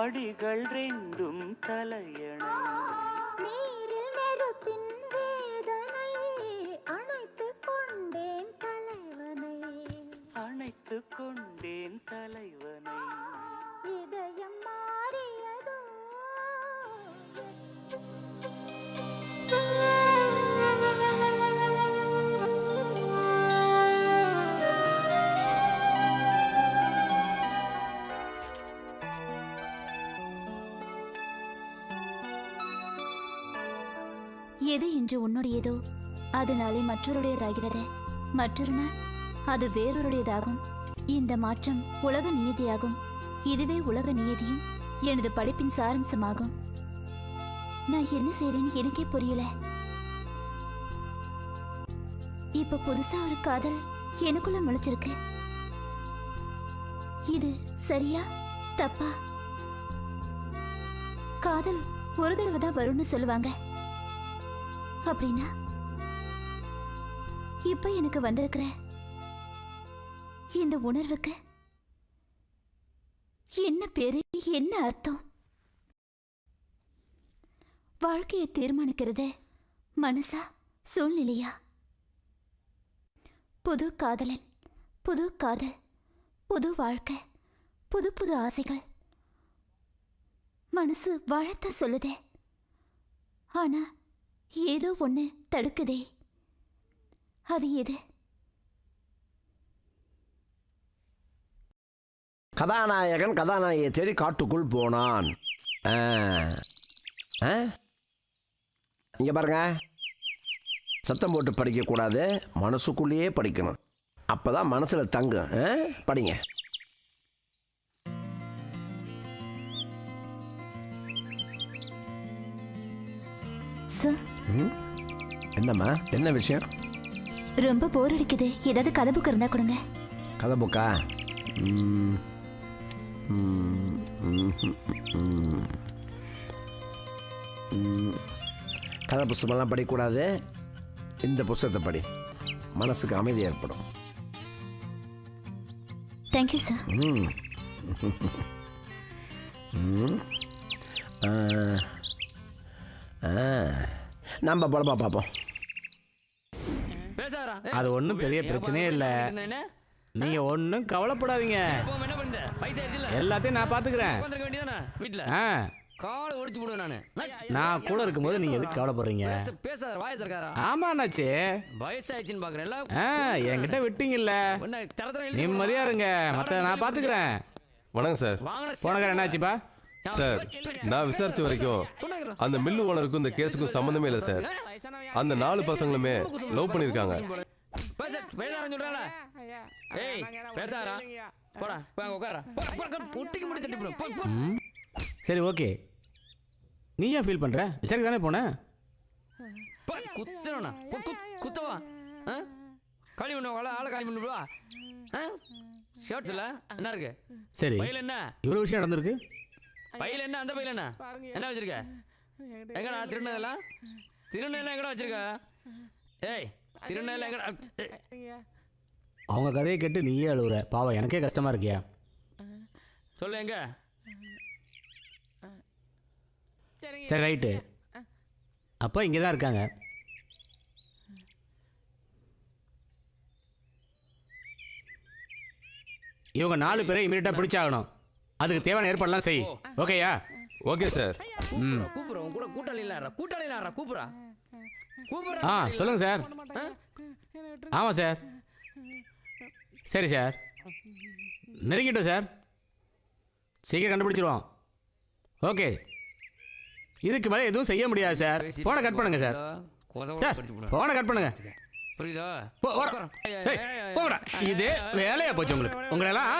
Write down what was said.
மடிகள் ரெண்டும் தலையணை. எது இன்று உன்னுடையதோ? அது நாளை மற்றொருடையதாகிறது மற்றொரு நாள் அது வேறொருடையதாகும். இந்த மாற்றம் உலக நியதியாகும். இதுவே உலக நியதியும் எனது படிப்பின் சாரம்சமாகும். நான் என்ன செய்யறேன்னு எனக்கே புரியல. இப்ப புதுசா ஒரு காதல் எனக்குள்ள முளைச்சிருக்கு. இது சரியா? தப்பா? காதல் ஒரு தடவை தான் வரும்னு சொல்லுவாங்க. அப்படின்னா? இப்ப எனக்கு வந்திருக்கிற இந்த உணர்வுக்கு என்ன பேரு என்ன அர்த்தம்? வாழ்க்கையை தீர்மானிக்கிறது மனசா சூழ்நிலையா? புது காதலன் புது காதல் புது வாழ்க்கை புது புது ஆசைகள். மனசு வாழத்தான் சொல்லுதே. ஆனா ஏதோ ஒன்று தடுக்குதே. அது எது? கதாநாயகன் கதாநாயகியை தேடி காட்டுக்குள் போனான். ஆ. பாருங்க. சத்தம் போட்டு படிக்கக்கூடாது. மனசுக்குள்ளேயே படிக்கணும். அப்போ தான் மனசில் தங்கும். ஆ? படிங்க. ம்? என்னம்மா என்ன விஷயம் ரொம்ப போர் அடிக்குது ஏதாவது கதை புக் இருந்தா கொடுங்க கதை புக்கா ம். ம். ம். ம். ம். கதை புஸ்தகமெல்லாம் படிக்கக்கூடாது இந்த புஸ்தகத்தை படி மனசுக்கு அமைதி ஏற்படும் தேங்க்யூ சார் ம். ம். ஆ. ஆ. நம்ம படமா பார்ப்போம் பேசாரா அது ஒண்ணும் பெரிய பிரச்சனையே இல்ல. நீங்க ஒன்றும் கவலைப்படாதீங்க. எல்லாத்தையும் நான் வேண்டியதானே வீட்டுல ஆ. காலை ஒடிச்சு போடுவேன் நானு. நான் கூட இருக்கும்போது நீங்க எதுக்கு கவலைப்படுறீங்க? பேச- பேசாத வாய திறக்காரா ஆமா அண்ணாச்சி. வயசாயிடுச்சுன்னு பாக்குறேன். எல்லாம் ஆ என்கிட்ட விட்டீங்கல்ல. நிம்மதியா இருங்க. மத்த நான் பாத்துக்கிறேன். வணக்கம் சார். போனகர் என்னாச்சுப்பா சார் நான் விசாரிச்ச வரைக்கும் அந்த மில்லு ஓனருக்கும் இந்த கேஸுக்கும் சம்மந்தமே இல்லை சார். அந்த நாலு பசங்களுமே லவ் பண்ணியிருக்காங்க. சரி ஓகே. நீ ஏன் ஃபீல் பண்ற? விசாரிக்க தானே போன? போ குத்துறா குத்தவா? ஆ? காலி பண்ண வாழ ஆளை காலி பண்ணி விடுவா ஆ? ஷர்ட்ஸ்ல என்ன இருக்கு? சரி. என்ன? இவ்வளவு விஷயம் நடந்திருக்கு? பையில என்ன? அந்த பையில என்ன? என்ன வச்சிருக்க? எங்கடா திருநெல்லாம் திருநெல்லாம் எங்கடா வச்சிருக்க? ஏய் திருநெல்லாம் எங்கடா அவங்க கதையை கேட்டு நீயே அழுவுற. பாவம் எனக்கே கஷ்டமா இருக்கியா? சொல்லு எங்க? சரி ரைட்டு. அப்போ இங்கே தான் இருக்காங்க. இவங்க நாலு பேரை இமீடியட்டாக பிடிச்சாகணும். அதுக்கு தேவையான ஏற்பாடுலாம் செய். ஓகேயா? Okay sir. ம். கூப்பிடுற உன் கூட கூட்டாளி இல்ல கூட்டாளி இல்ல கூப்பிடுறா. கூப்பிடுறா. ஆ சொல்லுங்கள் சார்? ஆமாம் சார். சரி சார். நெருங்கிட்டோம் சார். சீக்கிரம் கண்டுபிடிச்சிருவோம். ஓகே. இதுக்கு மேலே எதுவும் செய்ய முடியாது சார். ஃபோனை கட் பண்ணுங்க சார். சார். ஃபோனை கட் பண்ணுங்க. புரியுதா? இதே வேலையா போச்சு உங்களுக்கு. உங்களெல்லாம்